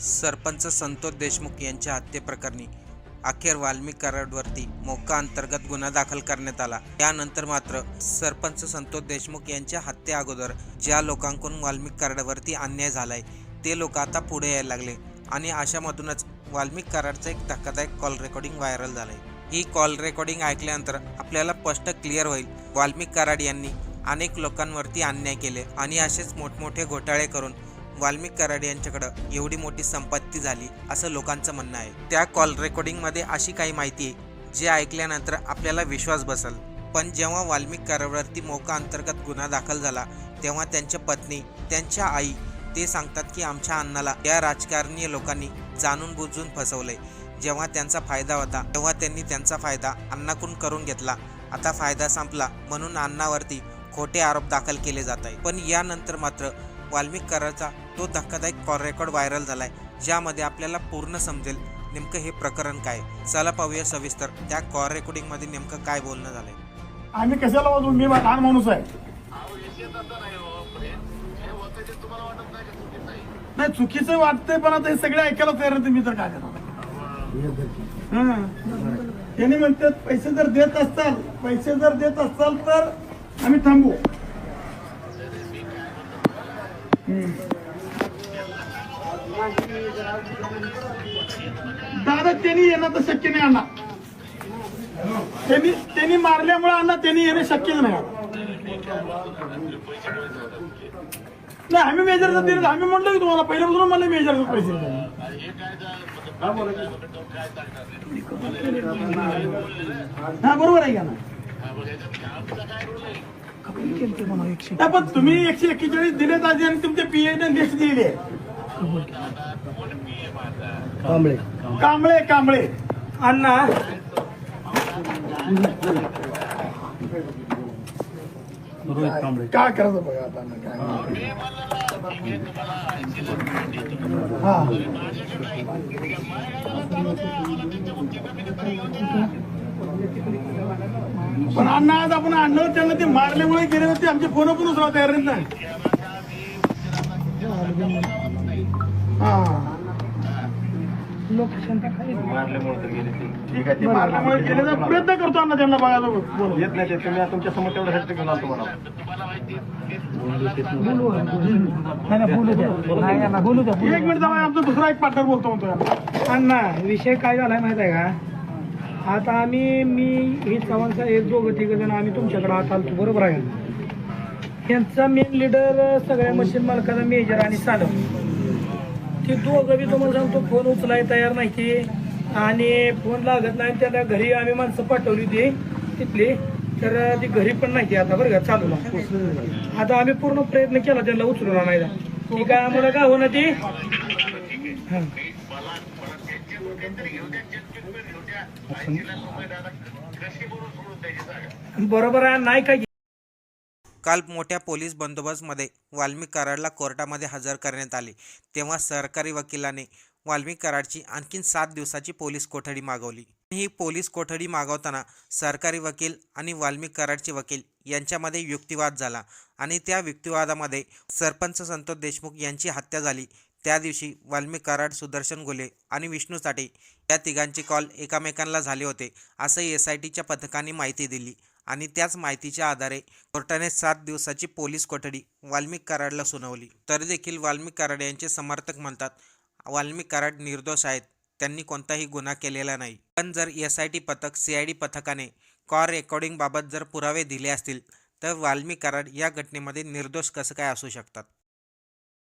सरपंच संतोष देशमुख यांच्या हत्येप्रकरणी अखेर वाल्मिक कराडवरती मोका अंतर्गत गुन्हा दाखल करण्यात आला. यानंतर मात्र सरपंच संतोष देशमुख यांच्या हत्या अगोदर ज्या लोकांकडून वाल्मिक कराडवरती अन्याय झालाय ते लोक आता पुढे यायला लागले आणि अशामधूनच वाल्मिक कराडचं एक धक्कादायक कॉल रेकॉर्डिंग व्हायरल झालंय. ही कॉल रेकॉर्डिंग ऐकल्यानंतर आपल्याला स्पष्ट क्लिअर होईल वाल्मिक कराड यांनी अनेक लोकांवरती अन्याय केले आणि असेच मोठमोठे घोटाळे करून वाल्मिक कराड यांच्याकडं एवढी मोठी संपत्ती झाली असं लोकांचं म्हणणं आहे. त्या कॉल रेकॉर्डिंगमध्ये अशी काही माहिती आहे जे ऐकल्यानंतर आपल्याला विश्वास बसल. पण जेव्हा वाल्मिक कराडवरती मोका अंतर्गत गुन्हा दाखल झाला तेव्हा त्यांच्या पत्नी त्यांच्या आई ते सांगतात की आमच्या अण्णाला या राजकारणीय लोकांनी जाणून बुजून फसवलंय. जेव्हा त्यांचा फायदा होता तेव्हा त्यांनी त्यांचा फायदा अण्णाकडून करून घेतला. आता फायदा संपला म्हणून अण्णावरती खोटे आरोप दाखल केले जात आहे पण यानंतर मात्र वाल्मिक कराचा तो धक्कादायक कॉल रेकॉर्ड व्हायरल झालाय ज्यामध्ये आपल्याला पूर्ण समजेल नेमकं हे प्रकरण काय चला पाहूया सविस्तर त्या कॉल रेकॉर्डिंगमध्ये नेमकं काय बोलणं झालंय. आम्ही कशाला वाजवून मी लहान माणूस आहे. नाही चुकीचं वाटतंय पण आता हे सगळे ऐकायला तयार नाही मी तर काय करणार? त्यांनी म्हणतात पैसे जर देत असताल पैसे जर देत असाल तर आम्ही थांबू. दादा त्यांनी येणं तर शक्य नाही अण्णा. त्यांनी त्यांनी मारल्यामुळे अण्णा त्यांनी येणं शक्यच नाही नाही आम्ही मेजरचं दिलं आम्ही म्हटलं की तुम्हाला पहिल्यापासून मला मेजरचे पैसे दिले. हा बरोबर आहे का ना पण तुम्ही एकशे एक्केचाळीस दिलेत आधी आणि तुमच्या पीए लिस्ट दिलेली आहे. कांबळे. कांबळे अण्णा. काय करायचं बघा आता अण्णा, काय पण अण्णा आज आपण आणलं त्यांना ते मारल्यामुळे गेले होते. आमचे फोन पण उचला तयार नाहीत ना हा मारल्यामुळे तर गेले ते. ठीक आहे ते मारल्यामुळे गेले तर प्रयत्न करतो अण्णा त्यांना बघायला बोलू येत नाही ते तुम्ही आता तुमच्यासमोर तेवढ्यासाठी घेऊन आलो तुम्हाला. एक मिनिट जाऊ आमचा दुसरा एक पार्टनर बोलतो म्हणतो यांना. अण्णा विषय काय झालाय माहीत आहे का? आता आम्ही मी ही चव्हाण साहेब दोघं तिघ जण आम्ही तुमच्याकडे आत आलतो बरोबर आहे का? यांचा मेन लिडर सगळ्या मशीन मालकाचा मेजर आणि सालम ते दोघं बी तुम्हाला सांगतो फोन उचलाय तयार नाही की आणि फोन लागत नाही त्याला घरी आम्ही माणसं पाठवली ती तिथली. तर ती घरी पण नाही ती आता बरं का चालू आता आम्ही पूर्ण प्रयत्न केला त्यांना उचलून आणायला. ती काय आम्हाला का होणार ती? बरोबर आहे नाही काय काल मोठ्या पोलीस बंदोबस्तमध्ये वाल्मी कराडला कोर्टामध्ये हजर करण्यात आले. तेव्हा सरकारी वकिलाने वाल्मिक कराडची आणखीन सात दिवसाची पोलीस कोठडी मागवली. ही पोलीस कोठडी मागवताना सरकारी वकील आणि वाल्मिक कराडचे वकील यांच्यामध्ये युक्तिवाद झाला आणि त्या युक्तिवादामध्ये सरपंच संतोष देशमुख यांची हत्या झाली. त्या दिवशी वाल्मी कराड सुदर्शन गोले आणि विष्णू साठे या तिघांचे कॉल एकामेकांना झाले होते असं एस आय टीच्या पथकाने माहिती दिली. आणि त्याच माहितीच्या आधारे कोर्टाने सात दिवसाची पोलीस कोठडी वाल्मिक कराडला सुनावली. तरी देखील वाल्मिक कराड यांचे समर्थक म्हणतात वाल्मिक कराड निर्दोष आहेत. त्यांनी कोणताही गुन्हा केलेला नाही. पण जर एस आय टी पथक सी आय डी पथकाने कॉल रेकॉर्डिंगबाबत जर पुरावे दिले असतील तर वाल्मिक कराड या घटनेमध्ये निर्दोष कसं काय असू शकतात?